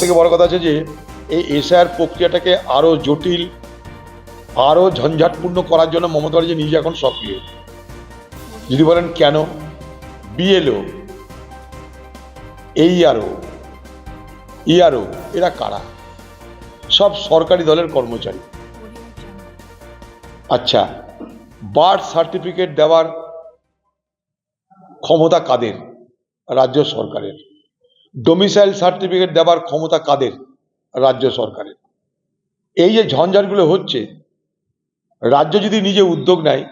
থেকে বড় কথা আছে যে, এই এসআইআর প্রক্রিয়াটাকে আরও জটিল আরও ঝঞ্ঝাটপূর্ণ করার জন্য মমতা ব্যানার্জি নিজে এখন সক্রিয়। যদি বলেন কেন? বিএলও এইআরও ইআরও এরা কারা? সব সরকারি দলের কর্মচারী। আচ্ছা বার্থ সার্টিফিকেট দেওয়ার ক্ষমতা কাদের? রাজ্য সরকারের। ডোমিসাইল সার্টিফিকেট দেওয়ার ক্ষমতা কাদের? রাজ্য সরকারের। এই যে ঝঞ্ঝাটগুলো হচ্ছে রাজ্য যদি নিজে উদ্যোগ নেয়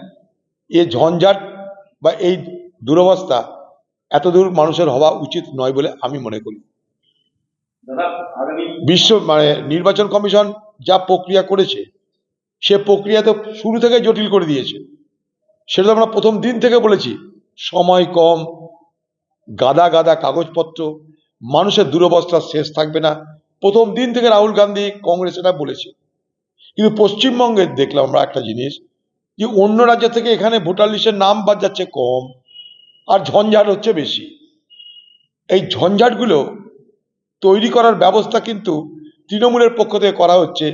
এ ঝঞ্ঝাট বা এই দুরবস্থা এতদূর মানুষের হওয়া উচিত নয় বলে আমি মনে করি। বিশ্ব মানে নির্বাচন কমিশন যা প্রক্রিয়া করেছে সে প্রক্রিয়া তো শুরু থেকে জটিল করে দিয়েছে। সেটা তো আমরা প্রথম দিন থেকে বলেছি। সময় কম গাদা গাদা কাগজপত্র মানুষের দুরবস্থা শেষ থাকবে না। প্রথম দিন থেকে রাহুল গান্ধী কংগ্রেস এটা বলেছে। কিন্তু পশ্চিমবঙ্গে দেখলাম আমরা একটা জিনিস, যে অন্য রাজ্য থেকে এখানে ভোটার লিস্টের নাম বাদ যাচ্ছে কম আর ঝঞ্ঝাট হচ্ছে বেশি। এই ঝঞ্ঝাটগুলো তৈরি করার ব্যবস্থা কিন্তু তৃণমূলের পক্ষ থেকে করা হচ্ছে।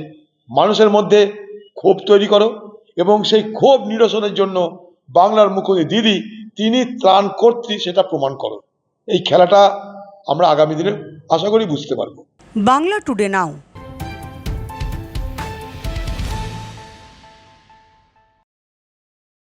মানুষের মধ্যে ক্ষোভ তৈরি করো এবং সেই ক্ষোভ নিরসনের জন্য বাংলার মুখ্যমন্ত্রী দিদি, তিনি ত্রাণ কর্ত্রী, সেটা প্রমাণ করো। এই খেলাটা আমরা আগামী দিনে আশা করি বুঝতে পারব। বাংলা টুডে নাও